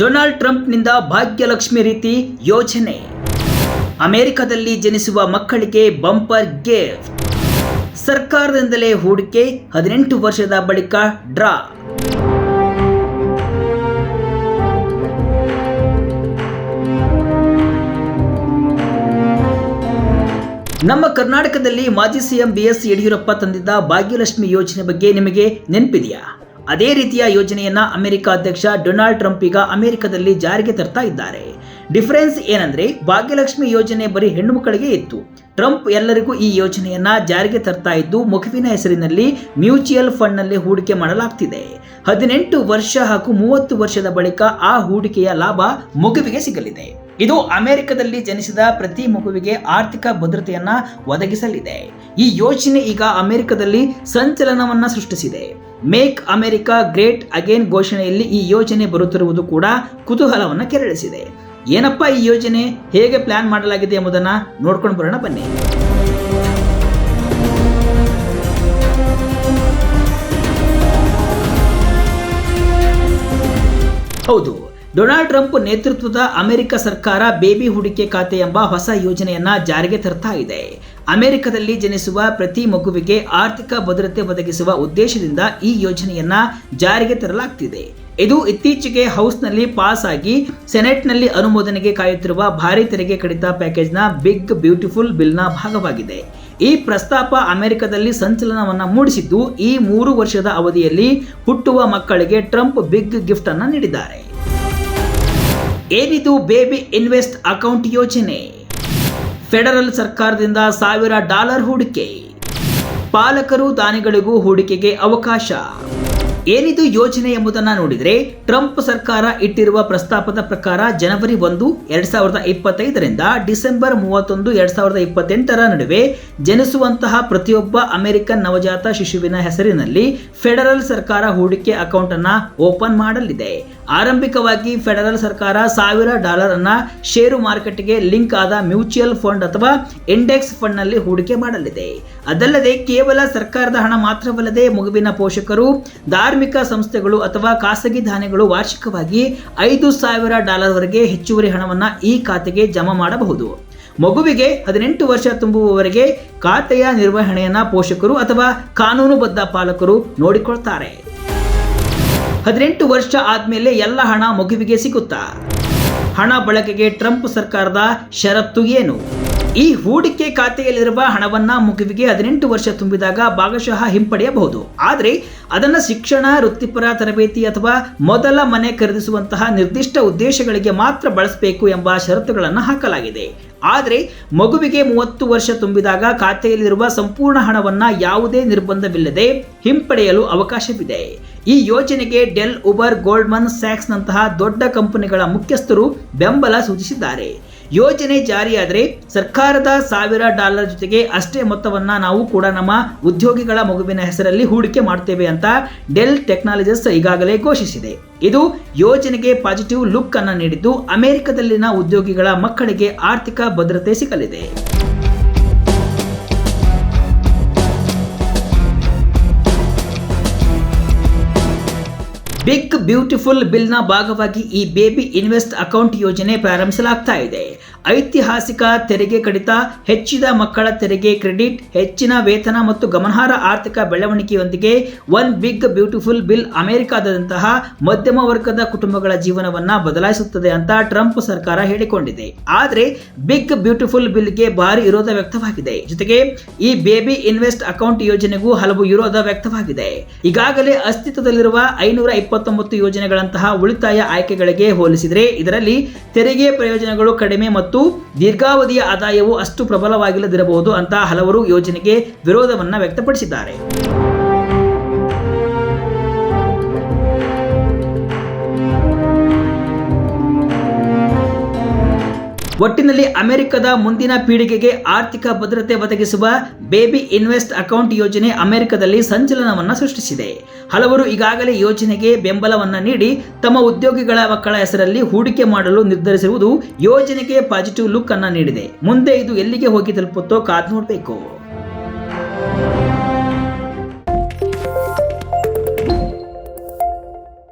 Donald ಟ್ರಂಪ್ನಿಂದ Bhagyalakshmi ರೀತಿ ಯೋಜನೆ ಅಮೆರಿಕದಲ್ಲಿ ಜನಿಸುವ ಮಕ್ಕಳಿಗೆ ಬಂಪರ್ ಗಿಫ್ಟ್. ಸರ್ಕಾರದಿಂದಲೇ ಹೂಡಿಕೆ, ಹದಿನೆಂಟು ವರ್ಷದ ಬಳಿಕ ಡ್ರಾ. ನಮ್ಮ ಕರ್ನಾಟಕದಲ್ಲಿ ಮಾಜಿ ಸಿಎಂ ಬಿ ಎಸ್ ಯಡಿಯೂರಪ್ಪ ತಂದಿದ್ದ ಭಾಗ್ಯಲಕ್ಷ್ಮಿ ಯೋಜನೆ ಬಗ್ಗೆ ನಿಮಗೆ ನೆನಪಿದೆಯಾ? ಅದೇ ರೀತಿಯ ಯೋಜನೆಯನ್ನ ಅಮೆರಿಕ ಅಧ್ಯಕ್ಷ ಡೊನಾಲ್ಡ್ ಟ್ರಂಪ್ ಈಗ ಅಮೆರಿಕದಲ್ಲಿ ಜಾರಿಗೆ ತರ್ತಾ ಇದ್ದಾರೆ. ಡಿಫರೆನ್ಸ್ ಏನಂದ್ರೆ, ಭಾಗ್ಯಲಕ್ಷ್ಮಿ ಯೋಜನೆ ಬರೀ ಹೆಣ್ಣು ಮಕ್ಕಳಿಗೆ ಇತ್ತು. ಟ್ರಂಪ್ ಎಲ್ಲರಿಗೂ ಈ ಯೋಜನೆಯನ್ನ ಜಾರಿಗೆ ತರ್ತಾ ಇದ್ದು ಮಗುವಿನ ಹೆಸರಿನಲ್ಲಿ ಮ್ಯೂಚುಯಲ್ ಫಂಡ್ನಲ್ಲಿ ಹೂಡಿಕೆ ಮಾಡಲಾಗ್ತಿದೆ. ಹದಿನೆಂಟು ವರ್ಷ ಹಾಗೂ ಮೂವತ್ತು ವರ್ಷದ ಬಳಿಕ ಆ ಹೂಡಿಕೆಯ ಲಾಭ ಮಗುವಿಗೆ ಸಿಗಲಿದೆ. ಇದು ಅಮೆರಿಕದಲ್ಲಿ ಜನಿಸಿದ ಪ್ರತಿ ಮಗುವಿಗೆ ಆರ್ಥಿಕ ಭದ್ರತೆಯನ್ನ ಒದಗಿಸಲಿದೆ. ಈ ಯೋಜನೆ ಈಗ ಅಮೆರಿಕದಲ್ಲಿ ಸಂಚಲನವನ್ನ ಸೃಷ್ಟಿಸಿದೆ. ಮೇಕ್ ಅಮೆರಿಕಾ ಗ್ರೇಟ್ ಅಗೇನ್ ಘೋಷಣೆಯಲ್ಲಿ ಈ ಯೋಜನೆ ಬರುತ್ತಿರುವುದು ಕೂಡ ಕುತೂಹಲವನ್ನು ಕೆರಳಿಸಿದೆ. ಏನಪ್ಪ ಈ ಯೋಜನೆ? ಹೇಗೆ ಪ್ಲಾನ್ ಮಾಡಲಾಗಿದೆ ಎಂಬುದನ್ನು ನೋಡ್ಕೊಂಡು ಬರೋಣ ಬನ್ನಿ. ಹೌದು, ಡೊನಾಲ್ಡ್ ಟ್ರಂಪ್ ನೇತೃತ್ವದ ಅಮೆರಿಕ ಸರ್ಕಾರ ಬೇಬಿ ಹೂಡಿಕೆ ಖಾತೆ ಎಂಬ ಹೊಸ ಯೋಜನೆಯನ್ನ ಜಾರಿಗೆ ತರ್ತಾ ಇದೆ. ಅಮೆರಿಕದಲ್ಲಿ ಜನಿಸುವ ಪ್ರತಿ ಮಗುವಿಗೆ ಆರ್ಥಿಕ ಭದ್ರತೆ ಒದಗಿಸುವ ಉದ್ದೇಶದಿಂದ ಈ ಯೋಜನೆಯನ್ನ ಜಾರಿಗೆ ತರಲಾಗ್ತಿದೆ. ಇದು ಇತ್ತೀಚೆಗೆ ಹೌಸ್ನಲ್ಲಿ ಪಾಸ್ ಆಗಿ ಸೆನೆಟ್ನಲ್ಲಿ ಅನುಮೋದನೆಗೆ ಕಾಯುತ್ತಿರುವ ಭಾರಿ ತೆರಿಗೆ ಕಡಿತ ಪ್ಯಾಕೇಜ್ನ ಬಿಗ್ ಬ್ಯೂಟಿಫುಲ್ ಬಿಲ್ನ ಭಾಗವಾಗಿದೆ. ಈ ಪ್ರಸ್ತಾಪ ಅಮೆರಿಕದಲ್ಲಿ ಸಂಚಲನವನ್ನ ಮೂಡಿಸಿದ್ದು ಈ ಮೂರು ವರ್ಷದ ಅವಧಿಯಲ್ಲಿ ಹುಟ್ಟುವ ಮಕ್ಕಳಿಗೆ ಟ್ರಂಪ್ ಬಿಗ್ ಗಿಫ್ಟ್ ಅನ್ನು ನೀಡಿದ್ದಾರೆ. ಏನಿದು ಬೇಬಿ ಇನ್ವೆಸ್ಟ್ ಅಕೌಂಟ್ ಯೋಜನೆ? ಫೆಡರಲ್ ಸರ್ಕಾರದಿಂದ ಸಾವಿರ ಡಾಲರ್ ಹೂಡಿಕೆ. ಪಾಲಕರು ದಾನಿಗಳಿಗೂ ಹೂಡಿಕೆಗೆ ಅವಕಾಶ. ಏನಿದು ಯೋಜನೆ ಎಂಬುದನ್ನು ನೋಡಿದರೆ, ಟ್ರಂಪ್ ಸರ್ಕಾರ ಇಟ್ಟಿರುವ ಪ್ರಸ್ತಾಪದ ಪ್ರಕಾರ ಜನವರಿ ಒಂದು, ಎರಡ್ ಸಾವಿರದ ಇಪ್ಪತ್ತೈದರಿಂದ ಡಿಸೆಂಬರ್ ಮೂವತ್ತೊಂದು, ಎರಡ್ ಸಾವಿರದ ಇಪ್ಪತ್ತೆಂಟರ ನಡುವೆ ಜನಿಸುವಂತಹ ಪ್ರತಿಯೊಬ್ಬ ಅಮೆರಿಕನ್ ನವಜಾತ ಶಿಶುವಿನ ಹೆಸರಿನಲ್ಲಿ ಫೆಡರಲ್ ಸರ್ಕಾರ ಹೂಡಿಕೆ ಅಕೌಂಟ್ ಅನ್ನ ಓಪನ್ ಮಾಡಲಿದೆ. ಆರಂಭಿಕವಾಗಿ ಫೆಡರಲ್ ಸರ್ಕಾರ ಸಾವಿರ ಡಾಲರ್ ಅನ್ನ ಷೇರು ಮಾರುಕಟ್ಟೆಗೆ ಲಿಂಕ್ ಆದ ಮ್ಯೂಚುವಲ್ ಫಂಡ್ ಅಥವಾ ಇಂಡೆಕ್ಸ್ ಫಂಡ್ನಲ್ಲಿ ಹೂಡಿಕೆ ಮಾಡಲಿದೆ. ಅದಲ್ಲದೆ ಕೇವಲ ಸರ್ಕಾರದ ಹಣ ಮಾತ್ರವಲ್ಲದೆ ಮಗುವಿನ ಪೋಷಕರು, ಧಾರ್ಮಿಕ ಸಂಸ್ಥೆಗಳು ಅಥವಾ ಖಾಸಗಿ ಧಾನ್ಯಗಳು ವಾರ್ಷಿಕವಾಗಿ ಐದು ಸಾವಿರ ಡಾಲರ್ ವರೆಗೆ ಹೆಚ್ಚುವರಿ ಹಣವನ್ನು ಈ ಖಾತೆಗೆ ಜಮಾ ಮಾಡಬಹುದು. ಮಗುವಿಗೆ ಹದಿನೆಂಟು ವರ್ಷ ತುಂಬುವವರೆಗೆ ಖಾತೆಯ ನಿರ್ವಹಣೆಯನ್ನು ಪೋಷಕರು ಅಥವಾ ಕಾನೂನುಬದ್ಧ ಪಾಲಕರು ನೋಡಿಕೊಳ್ತಾರೆ. ಹದಿನೆಂಟು ವರ್ಷ ಆದ್ಮೇಲೆ ಎಲ್ಲ ಹಣ ಮಗುವಿಗೆ ಸಿಗುತ್ತಾ? ಹಣ ಬಳಕೆಗೆ ಟ್ರಂಪ್ ಸರ್ಕಾರದ ಷರತ್ತು ಏನು? ಈ ಹೂಡಿಕೆ ಖಾತೆಯಲ್ಲಿರುವ ಹಣವನ್ನ ಮಗುವಿಗೆ ಹದಿನೆಂಟು ವರ್ಷ ತುಂಬಿದಾಗ ಭಾಗಶಃ ಹಿಂಪಡೆಯಬಹುದು. ಆದರೆ ಅದನ್ನು ಶಿಕ್ಷಣ, ವೃತ್ತಿಪರ ತರಬೇತಿ ಅಥವಾ ಮೊದಲ ಮನೆ ಖರೀದಿಸುವಂತಹ ನಿರ್ದಿಷ್ಟ ಉದ್ದೇಶಗಳಿಗೆ ಮಾತ್ರ ಬಳಸಬೇಕು ಎಂಬ ಷರತ್ತುಗಳನ್ನು ಹಾಕಲಾಗಿದೆ. ಆದರೆ ಮಗುವಿಗೆ ಮೂವತ್ತು ವರ್ಷ ತುಂಬಿದಾಗ ಖಾತೆಯಲ್ಲಿರುವ ಸಂಪೂರ್ಣ ಹಣವನ್ನ ಯಾವುದೇ ನಿರ್ಬಂಧವಿಲ್ಲದೆ ಹಿಂಪಡೆಯಲು ಅವಕಾಶವಿದೆ. ಈ ಯೋಜನೆಗೆ ಡೆಲ್ ಉಬರ್ ಗೋಲ್ಡ್ಮನ್ ಸ್ಯಾಕ್ಸ್ನಂತಹ ದೊಡ್ಡ ಕಂಪನಿಗಳ ಮುಖ್ಯಸ್ಥರು ಬೆಂಬಲ ಸೂಚಿಸಿದ್ದಾರೆ. ಯೋಜನೆ ಜಾರಿಯಾದರೆ ಸರ್ಕಾರದ ಸಾವಿರ ಡಾಲರ್ ಜೊತೆಗೆ ಅಷ್ಟೇ ಮೊತ್ತವನ್ನು ನಾವು ಕೂಡ ನಮ್ಮ ಉದ್ಯೋಗಿಗಳ ಮಗುವಿನ ಹೆಸರಲ್ಲಿ ಹೂಡಿಕೆ ಮಾಡ್ತೇವೆ ಅಂತ ಡೆಲ್ ಟೆಕ್ನಾಲಜೀಸ್ ಈಗಾಗಲೇ ಘೋಷಿಸಿದೆ. ಇದು ಯೋಜನೆಗೆ ಪಾಸಿಟಿವ್ ಲುಕ್ ಅನ್ನು ನೀಡಿದ್ದು ಅಮೆರಿಕದಲ್ಲಿನ ಉದ್ಯೋಗಿಗಳ ಮಕ್ಕಳಿಗೆ ಆರ್ಥಿಕ ಭದ್ರತೆ ಸಿಗಲಿದೆ. ಬಿಗ್ ಬ್ಯೂಟಿಫುಲ್ ಬಿಲ್ನ ಭಾಗವಾಗಿ ಈ ಬೇಬಿ ಇನ್ವೆಸ್ಟ್ ಅಕೌಂಟ್ ಯೋಜನೆ ಪ್ರಾರಂಭಿಸಲಾಗ್ತಾ ಇದೆ. ಐತಿಹಾಸಿಕ ತೆರಿಗೆ ಕಡಿತ, ಹೆಚ್ಚಿದ ಮಕ್ಕಳ ತೆರಿಗೆ ಕ್ರೆಡಿಟ್, ಹೆಚ್ಚಿನ ವೇತನ ಮತ್ತು ಗಮನಾರ್ಹ ಆರ್ಥಿಕ ಬೆಳವಣಿಗೆಯೊಂದಿಗೆ ಒನ್ ಬಿಗ್ ಬ್ಯೂಟಿಫುಲ್ ಬಿಲ್ ಅಮೆರಿಕಾದಂತಹ ಮಧ್ಯಮ ವರ್ಗದ ಕುಟುಂಬಗಳ ಜೀವನವನ್ನು ಬದಲಾಯಿಸುತ್ತದೆ ಅಂತ ಟ್ರಂಪ್ ಸರ್ಕಾರ ಹೇಳಿಕೊಂಡಿದೆ. ಆದರೆ ಬಿಗ್ ಬ್ಯೂಟಿಫುಲ್ ಬಿಲ್ಗೆ ಭಾರಿ ವಿರೋಧ ವ್ಯಕ್ತವಾಗಿದೆ. ಜೊತೆಗೆ ಈ ಬೇಬಿ ಇನ್ವೆಸ್ಟ್ ಅಕೌಂಟ್ ಯೋಜನೆಗೂ ಹಲವು ವಿರೋಧ ವ್ಯಕ್ತವಾಗಿದೆ. ಈಗಾಗಲೇ ಅಸ್ತಿತ್ವದಲ್ಲಿರುವ ಐನೂರ ಇಪ್ಪತ್ತೊಂಬತ್ತು ಯೋಜನೆಗಳಂತಹ ಉಳಿತಾಯ ಆಯ್ಕೆಗಳಿಗೆ ಹೋಲಿಸಿದರೆ ಇದರಲ್ಲಿ ತೆರಿಗೆ ಪ್ರಯೋಜನಗಳು ಕಡಿಮೆ ಮತ್ತು ದೀರ್ಘಾವಧಿಯ ಆದಾಯವು ಅಷ್ಟು ಪ್ರಬಲವಾಗಿಲ್ಲದಿರಬಹುದು ಅಂತ ಹಲವರು ಯೋಜನೆಗೆ ವಿರೋಧವನ್ನು ವ್ಯಕ್ತಪಡಿಸಿದ್ದಾರೆ. ಒಟ್ಟಿನಲ್ಲಿ ಅಮೆರಿಕದ ಮುಂದಿನ ಪೀಳಿಗೆಗೆ ಆರ್ಥಿಕ ಭದ್ರತೆ ಒದಗಿಸುವ ಬೇಬಿ ಇನ್ವೆಸ್ಟ್ ಅಕೌಂಟ್ ಯೋಜನೆ ಅಮೆರಿಕದಲ್ಲಿ ಸಂಚಲನವನ್ನು ಸೃಷ್ಟಿಸಿದೆ. ಹಲವರು ಈಗಾಗಲೇ ಯೋಜನೆಗೆ ಬೆಂಬಲವನ್ನು ನೀಡಿ ತಮ್ಮ ಉದ್ಯೋಗಿಗಳ ಮಕ್ಕಳ ಹೆಸರಲ್ಲಿ ಹೂಡಿಕೆ ಮಾಡಲು ನಿರ್ಧರಿಸಿರುವುದು ಯೋಜನೆಗೆ ಪಾಸಿಟಿವ್ ಲುಕ್ ಅನ್ನು ನೀಡಿದೆ. ಮುಂದೆ ಇದು ಎಲ್ಲಿಗೆ ಹೋಗಿ ತಲುಪುತ್ತೋ ಕಾದು ನೋಡಬೇಕು.